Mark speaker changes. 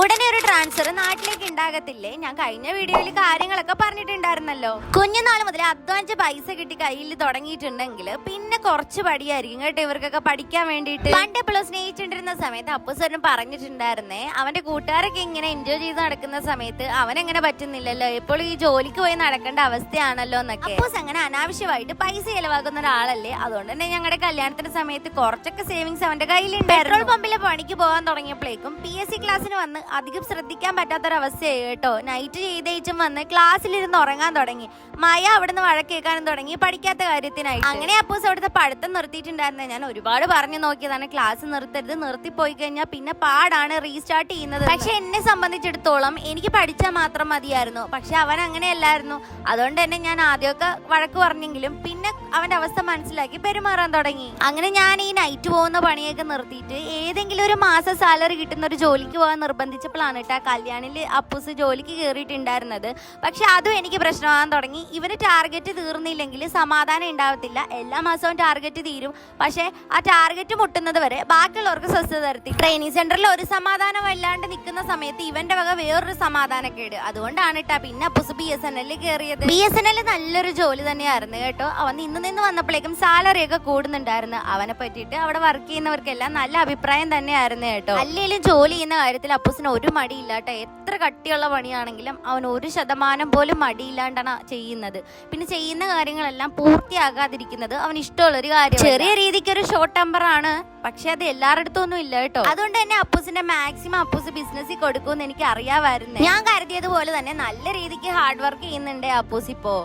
Speaker 1: ഉടനെ ഒരു ട്രാൻസ്ഫർ നാട്ടിലേക്ക് ഉണ്ടാകത്തില്ലേ ഞാൻ കഴിഞ്ഞ വീഡിയോയിൽ കാര്യങ്ങളൊക്കെ പറഞ്ഞിട്ടുണ്ടായിരുന്നല്ലോ. കുഞ്ഞുനാൾ മുതൽ അധ്വാനിച്ച പൈസ കിട്ടി കയ്യിൽ തുടങ്ങിയിട്ടുണ്ടെങ്കിൽ പിന്നെ കുറച്ച് പടിയായിരിക്കും കേട്ടോ ഇവർക്കൊക്കെ പഠിക്കാൻ വേണ്ടിട്ട് പണ്ട് എപ്പോഴും സ്നേഹിച്ചിട്ടിരുന്ന സമയത്ത് അപ്പു സ്വരം പറഞ്ഞിട്ടുണ്ടായിരുന്നേ അവന്റെ കൂട്ടുകാരൊക്കെ ഇങ്ങനെ എൻജോയ് ചെയ്ത് നടക്കുന്ന സമയത്ത് അവൻ എങ്ങനെ പറ്റുന്നില്ലല്ലോ? ഇപ്പോൾ ഈ ജോലിക്ക് പോയി നടക്കേണ്ട അവസ്ഥയാണല്ലോ എന്നൊക്കെ. അപ്പൂസ് അങ്ങനെ അനാവശ്യമായിട്ട് പൈസ ചെലവാക്കുന്ന ഒരാളല്ലേ? അതുകൊണ്ട് തന്നെ ഞങ്ങളുടെ കല്യാണത്തിന്റെ സമയത്ത് കുറച്ചൊക്കെ സേവിങ്സ് അവന്റെ കയ്യിലുണ്ട് പെട്രോൾ പമ്പിലെ പണിക്ക് പോകാൻ തുടങ്ങിയപ്പോഴേക്കും പി എസ് സി ക്ലാസ്സിന് വന്ന് അധികം ശ്രദ്ധിക്കാൻ പറ്റാത്തൊരവസ്ഥയായി കേട്ടോ. നൈറ്റ് ചെയ്തേച്ചും വന്ന് ക്ലാസ്സിലിരുന്ന് ഉറങ്ങാൻ തുടങ്ങി. മയ അവിടുന്ന് വഴക്കേക്കാനും തുടങ്ങി. പഠിക്കാത്ത കാര്യത്തിനായി. അങ്ങനെ അപ്പോസ് അവിടുത്തെ പഠിത്തം നിർത്തിയിട്ടുണ്ടായിരുന്നെ. ഞാൻ ഒരുപാട് പറഞ്ഞു നോക്കിയതാണ്. ക്ലാസ് നിർത്തരുത് നിർത്തിപ്പോയി കഴിഞ്ഞാൽ പിന്നെ പാടാണ് റീസ്റ്റാർട്ട് ചെയ്യുന്നത്. പക്ഷെ എന്നെ സംബന്ധിച്ചിടത്തോളം എനിക്ക് പഠിച്ചാൽ മാത്രം മതിയായിരുന്നു. പക്ഷെ അവൻ അങ്ങനെയല്ലായിരുന്നു. അതുകൊണ്ട് തന്നെ ഞാൻ ആദ്യമൊക്കെ വഴക്ക് പറഞ്ഞെങ്കിലും പിന്നെ അവന്റെ അവസ്ഥ മനസ്സിലാക്കി പെരുമാറാൻ തുടങ്ങി. അങ്ങനെ ഞാൻ ഈ നൈറ്റ് പോകുന്ന പണിയൊക്കെ നിർത്തിയിട്ട് ഏതെങ്കിലും ഒരു മാസം സാലറി കിട്ടുന്ന ഒരു ജോലിക്ക് പോകാൻ നിർബന്ധിച്ചപ്പോഴാണ് കേട്ടോ കല്യാണിൽ അപ്പൂസ് ജോലിക്ക് കയറിയിട്ടുണ്ടായിരുന്നത് പക്ഷെ അതും എനിക്ക് പ്രശ്നമാകാൻ തുടങ്ങി. ഇവന് ടാർഗറ്റ് തീർന്നില്ലെങ്കിൽ സമാധാനം ഉണ്ടാവത്തില്ല. എല്ലാ മാസവും ടാർഗറ്റ് തീരും. പക്ഷേ ആ ടാർഗറ്റ് മുട്ടുന്നത് വരെ ബാക്കിയുള്ളവർക്ക് സ്വസ്ഥത തരത്തി ട്രെയിനിങ് സെന്ററിൽ ഒരു സമാധാനം വല്ലാണ്ട് നിൽക്കുന്ന സമയത്ത് ഇവന്റെ വക വേറൊരു സമാധാനക്കേട്. അതുകൊണ്ടാണ് കേട്ടോ പിന്നെ അപ്പൂസ് ബി എസ് എൻ എല്ലിൽ കയറിയത് ബി എസ് എൻ എൽ നല്ലൊരു ജോലി തന്നെയായിരുന്നു കേട്ടോ. അവൻ ഇന്ന് നിന്ന് വന്നപ്പോഴേക്കും സാലറി ഒക്കെ കൂടുന്നുണ്ടായിരുന്നു. അവനെ പറ്റിയിട്ട് അവിടെ വർക്ക് ചെയ്യുന്നവർക്കെല്ലാം നല്ല അഭിപ്രായം തന്നെയായിരുന്നു കേട്ടോ. അല്ലെങ്കിലും ജോലി ചെയ്യുന്ന കാര്യത്തിൽ അപ്പൂസിന് ഒരു മടിയില്ല കേട്ടോ. എത്ര കട്ടിയുള്ള പണിയാണെങ്കിലും അവൻ ഒരു ശതമാനം പോലും മടിയില്ലാണ്ടാണ് ചെയ്യുന്നത്. പിന്നെ ചെയ്യുന്ന കാര്യങ്ങളെല്ലാം പൂർത്തിയാകാതിരിക്കുന്നത് അവൻ ഇഷ്ടമുള്ള ഒരു കാര്യം ചെറിയ രീതിക്ക് ഒരു ഷോർട്ട് ടെമ്പർ ആണ്. പക്ഷെ അത് എല്ലാവരുടെ ഒന്നും ഇല്ല കേട്ടോ. അതുകൊണ്ട് തന്നെ അപ്പൂസിന്റെ മാക്സിമം അപ്പൂസ് ബിസിനസ്സിൽ കൊടുക്കുമെന്ന് എനിക്ക് അറിയാമായിരുന്നു. ഞാൻ കരുതിയതുപോലെ തന്നെ നല്ല രീതിക്ക് ഹാർഡ് വർക്ക് ചെയ്യുന്നുണ്ട് അപ്പൂസ് ഇപ്പോ.